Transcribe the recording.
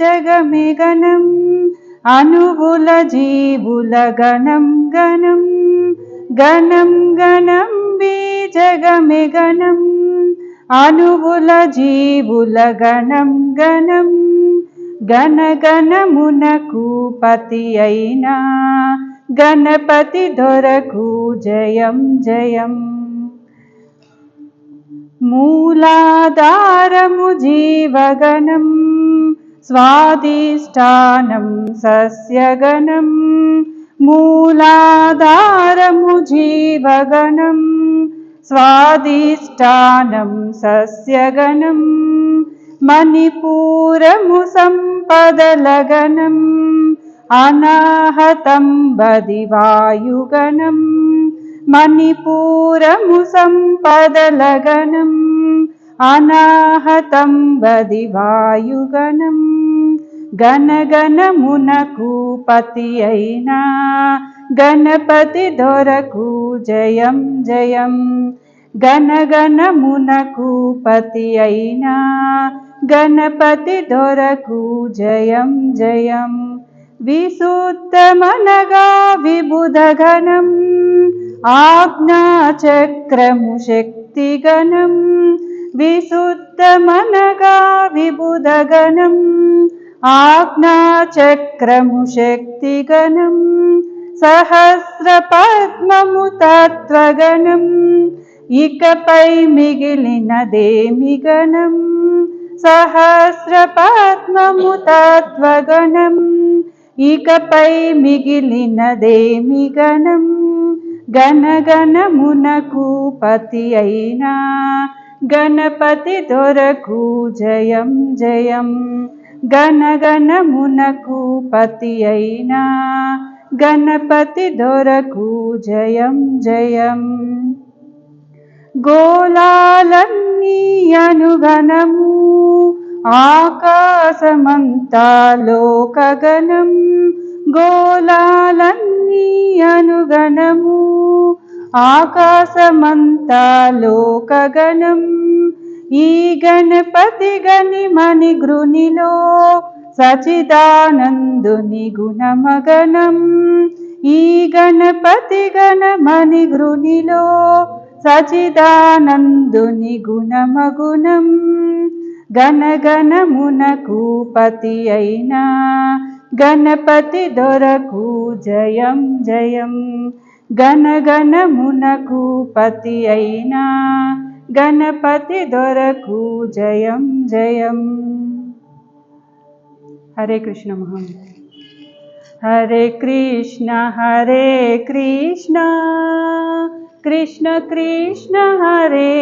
జగమే గణం అనువుల జీవుల గణం గణం గణం గణం బీజగమి గణం అనువుల జీవుల గణం గణం గణగణమునకు పతి అయినా గణపతి దొరకు జయం జయం. మూలాధారము జీవగణం स्वादिष्ठानं सस्यगणं मूलाधारमुजीवगणं स्वादिष्टानं सस्यगणं मणिपूरमुसम्पदलगणम् अनाहतं बदिवायुगणं मणिपूरमुसम्पदलगणम् అనాహతం బదివాయుగణం గణగణమునకు పతి అయినా గణపతి దొరకు జయం జయం గణగణమునకు పతి అయినా గణపతి దొరకు జయం జయం విసూత్తమనగా విబుధగణం ఆజ్ఞాచక్రము శక్తిగణం విశుద్ధమనగా విబుధగణం ఆజ్ఞాచక్రము శక్తిగణం సహస్ర పద్మము తత్వగణం ఇకపై మిగిలినదేమి గణం సహస్ర పద్మము తత్వగణం ఇకపై మిగిలినదేమి గణం గణగణమునకు పతి అయినా గణపతి దొరకు జయం జయం. గణగణమునకు పతి అయినా గణపతి దొరకు జయం జయం. గోళాలన్నీ అనుగణము ఆకాశమంతా లోకగణం. గోళాలన్నీ అనుగణము ఆకాశమంతా లోకగణం. ఈ గణపతి గని మణి గృనిలో సచిదానందుని గుణమగణం ఈ గణపతి గణమణి గృనిలో సచిదానందుని గుణమగుణం. గణగణమునకు పతి అయినా గణపతి దొరకు జయం జయం. గణగణమునకు పతి అయినా గణపతి దొరకు జయం జయం హరే కృష్ణ మహా హరే కృష్ణ హరే కృష్ణ కృష్ణ కృష్ణ హరే